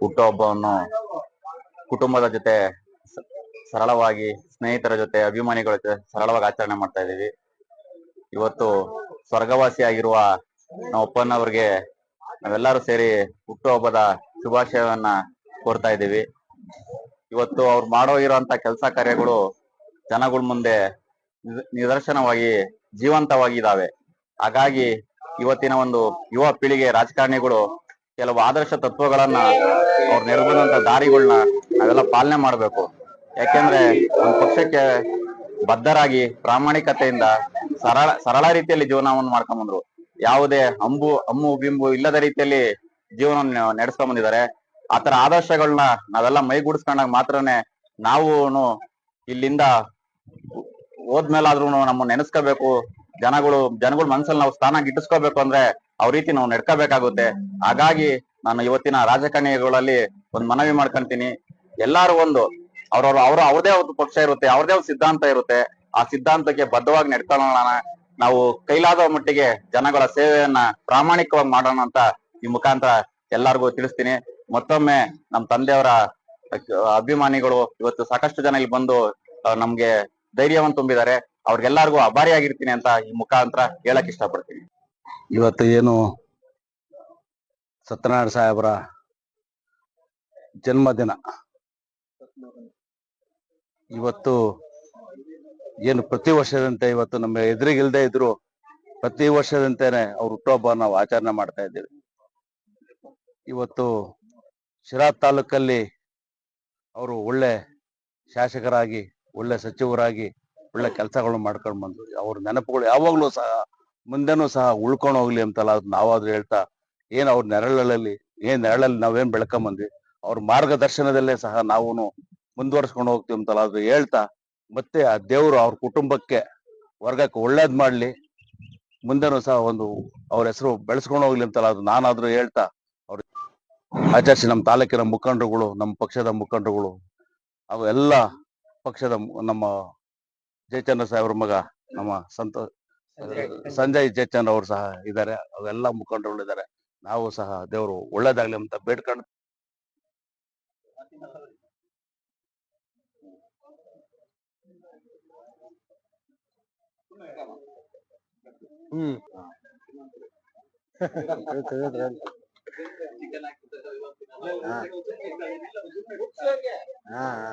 ಹುಟ್ಟುಹಬ್ಬವನ್ನು ಕುಟುಂಬದ ಜೊತೆ ಸರಳವಾಗಿ, ಸ್ನೇಹಿತರ ಜೊತೆ, ಅಭಿಮಾನಿಗಳ ಜೊತೆ ಸರಳವಾಗಿ ಆಚರಣೆ ಮಾಡ್ತಾ ಇದ್ದೀವಿ. ಇವತ್ತು ಸ್ವರ್ಗವಾಸಿಯಾಗಿರುವ ನಮ್ಮ ಅಪ್ಪನವರಿಗೆ ನಾವೆಲ್ಲರೂ ಸೇರಿ ಹುಟ್ಟುಹಬ್ಬದ ಶುಭಾಶಯವನ್ನ ಕೋರ್ತಾ ಇದ್ದೀವಿ. ಇವತ್ತು ಅವ್ರು ಮಾಡೋ ಇರುವಂತ ಕೆಲಸ ಕಾರ್ಯಗಳು ಜನಗಳ ಮುಂದೆ ನಿದರ್ಶನವಾಗಿ ಜೀವಂತವಾಗಿ ಇದಾವೆ ಹಾಗಾಗಿ ಇವತ್ತಿನ ಒಂದು ಯುವ ಪೀಳಿಗೆ ರಾಜಕಾರಣಿಗಳು ಕೆಲವು ಆದರ್ಶ ತತ್ವಗಳನ್ನ ಅವ್ರು ನೆರೆದಂತ ದಾರಿಗಳನ್ನ ನಾವೆಲ್ಲ ಪಾಲನೆ ಮಾಡಬೇಕು. ಯಾಕೆಂದ್ರೆ ಒಂದು ಪಕ್ಷಕ್ಕೆ ಬದ್ಧರಾಗಿ ಪ್ರಾಮಾಣಿಕತೆಯಿಂದ ಸರಳ ಸರಳ ರೀತಿಯಲ್ಲಿ ಜೀವನವನ್ನು ಮಾಡ್ಕೊಂಡ್ ಬಂದ್ರು. ಯಾವುದೇ ಅಂಬು ಅಮ್ಮು ಬಿಂಬು ಇಲ್ಲದ ರೀತಿಯಲ್ಲಿ ಜೀವನ ನಡೆಸ್ಕೊಂಡ್ ಬಂದಿದ್ದಾರೆ. ಆತರ ಆದರ್ಶಗಳನ್ನ ನಾವೆಲ್ಲ ಮೈಗೂಡಿಸ್ಕೊಂಡಾಗ ಮಾತ್ರನೇ ನಾವು ಇಲ್ಲಿಂದ ಹೋದ್ಮೇಲಾದ್ರೂ ನಮ್ಮ ನೆನೆಸ್ಕೋಬೇಕು. ಜನಗಳು, ಜನಗಳ ಮನ್ಸಲ್ಲಿ ನಾವು ಸ್ಥಾನ ಗಿಟ್ಟಿಸ್ಕೋಬೇಕು ಅಂದ್ರೆ ಅವ್ರ ರೀತಿ ನಾವು ನಡ್ಕೋಬೇಕಾಗುತ್ತೆ. ಹಾಗಾಗಿ ನಾನು ಇವತ್ತಿನ ರಾಜಕಾರಣಿಗಳಲ್ಲಿ ಒಂದ್ ಮನವಿ ಮಾಡ್ಕೊಂತೀನಿ. ಎಲ್ಲಾರು ಒಂದು ಅವ್ರವ್ರ ಅವ್ರ ಅವ್ರದೇ ಒಂದು ಪಕ್ಷ ಇರುತ್ತೆ, ಅವ್ರದೇ ಒಂದು ಸಿದ್ಧಾಂತ ಇರುತ್ತೆ. ಆ ಸಿದ್ಧಾಂತಕ್ಕೆ ಬದ್ಧವಾಗಿ ನಡ್ಕೊಳ್ಳೋಣ. ನಾವು ಕೈಲಾದ ಮಟ್ಟಿಗೆ ಜನಗಳ ಸೇವೆಯನ್ನ ಪ್ರಾಮಾಣಿಕವಾಗಿ ಮಾಡೋಣ ಅಂತ ಈ ಮುಖಾಂತರ ಎಲ್ಲಾರ್ಗು ತಿಳಿಸ್ತೀನಿ. ಮತ್ತೊಮ್ಮೆ ನಮ್ಮ ತಂದೆಯವರ ಅಭಿಮಾನಿಗಳು ಇವತ್ತು ಸಾಕಷ್ಟು ಜನ ಇಲ್ಲಿ ಬಂದು ನಮ್ಗೆ ಧೈರ್ಯವನ್ನು ತುಂಬಿದ್ದಾರೆ. ಅವ್ರಿಗೆಲ್ಲಾರ್ಗು ಅಭಾರಿಯಾಗಿರ್ತೀನಿ ಅಂತ ಈ ಮುಖಾಂತರ ಹೇಳಕ್ ಇಷ್ಟಪಡ್ತೀನಿ. ಇವತ್ತು ಏನು? ಸತ್ಯನಾರಾಯಣ ಸಾಹೇಬರ ಜನ್ಮದಿನ. ಇವತ್ತು ಏನು ಪ್ರತಿ ವರ್ಷದಂತೆ ಇವತ್ತು ನಮ್ಮ ಎದುರಿಗಿಲ್ದೇ ಇದ್ರು ಪ್ರತಿ ವರ್ಷದಂತೆನೆ ಅವ್ರ ಹುಟ್ಟುಹಬ್ಬ ನಾವು ಆಚರಣೆ ಮಾಡ್ತಾ ಇದ್ದೀವಿ. ಇವತ್ತು ಶಿರಾ ತಾಲೂಕಲ್ಲಿ ಅವರು ಒಳ್ಳೆ ಶಾಸಕರಾಗಿ, ಒಳ್ಳೆ ಸಚಿವರಾಗಿ, ಒಳ್ಳೆ ಕೆಲಸಗಳು ಮಾಡ್ಕೊಂಡು ಬಂದ್ರು. ಅವ್ರ ನೆನಪುಗಳು ಯಾವಾಗ್ಲೂ ಸಹ ಮುಂದೆನೂ ಸಹ ಉಳ್ಕೊಂಡು ಹೋಗ್ಲಿ ಅಂತಲ್ಲ ಅದ್ ನಾವಾದ್ರೂ ಹೇಳ್ತಾ, ಏನ್ ಅವ್ರ ನೆರಳಲ್ಲಿ, ಏನ್ ನೆರಳಲ್ಲಿ ನಾವೇನ್ ಬೆಳ್ಕೊಂಬಂದ್ವಿ ಅವ್ರ ಮಾರ್ಗದರ್ಶನದಲ್ಲೇ ಸಹ ನಾವು ಮುಂದುವರ್ಸ್ಕೊಂಡು ಹೋಗ್ತೀವಿ ಅಂತಲ್ಲ ಅದು ಹೇಳ್ತಾ, ಮತ್ತೆ ಆ ದೇವರು ಅವ್ರ ಕುಟುಂಬಕ್ಕೆ ವರ್ಗಕ್ಕೆ ಒಳ್ಳೇದ್ ಮಾಡ್ಲಿ, ಮುಂದೆನೂ ಸಹ ಒಂದು ಅವ್ರ ಹೆಸರು ಬೆಳೆಸ್ಕೊಂಡು ಹೋಗ್ಲಿ ಅಂತಲ್ಲ ಅದು ನಾನಾದ್ರೂ ಹೇಳ್ತಾ, ಅವ್ರ ಆಚರಿಸಿ ನಮ್ಮ ತಾಲೂಕಿನ ಮುಖಂಡರುಗಳು ನಮ್ಮ ಪಕ್ಷದ ಮುಖಂಡರುಗಳು ಅವು ಎಲ್ಲ ಪಕ್ಷದ ನಮ್ಮ ಜಯಚಂದ್ರ ಸಾಹೇಬ್ರ ಮಗ, ನಮ್ಮ ಸಂತ ಸಂಜಯ್ ಚೇಚನ್ ಅವರು ಸಹ ಇದ್ದಾರೆ ಅವೆಲ್ಲ ಮುಖಂಡರುಗಳು ಇದ್ದಾರೆ ನಾವು ಸಹ ದೇವರು ಒಳ್ಳೇದಾಗ್ಲಿ ಅಂತ ಬೇಡ್ಕೊಂಡು ಹ್ಮ್. ಹಾ ಹಾ.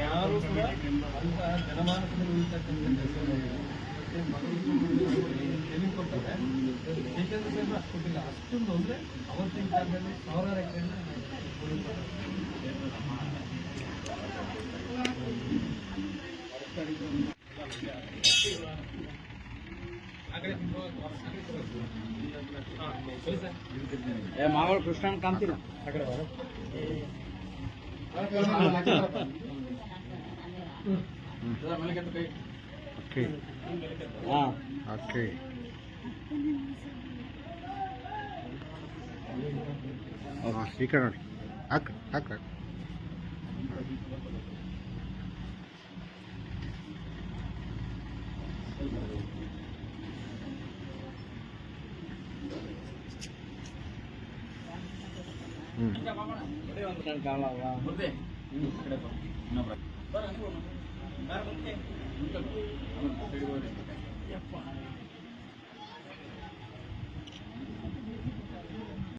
ಯಾರು ಕೂಡ ಅಂತ ಜನಮಾನಸದಲ್ಲಿ ಉಳಿತಕ್ಕಂಥ ಕೆಲಸಗಳು ಮತ್ತೆ ಮಗಳು ತೆಲುಗು ಕೊಡ್ತಾರೆ ಜಯಚಂದ್ರ ಅಷ್ಟು ಕೊಟ್ಟಿಲ್ಲ ಅಷ್ಟೊಂದು ಅಂದರೆ ಅವತ್ತಿನ ಕಾಲದಲ್ಲಿ ಸಾವಿರಾರು ಎಕರೆನ ಮಾವಳ ಕೃಷ್ಣ ಕಾಣ್ತಿಲ್ಲ ಈ ಕಡೆ ನೋಡಿ. ಹಾಕ್ ಹಾಕ್. ಯಪ್ಪ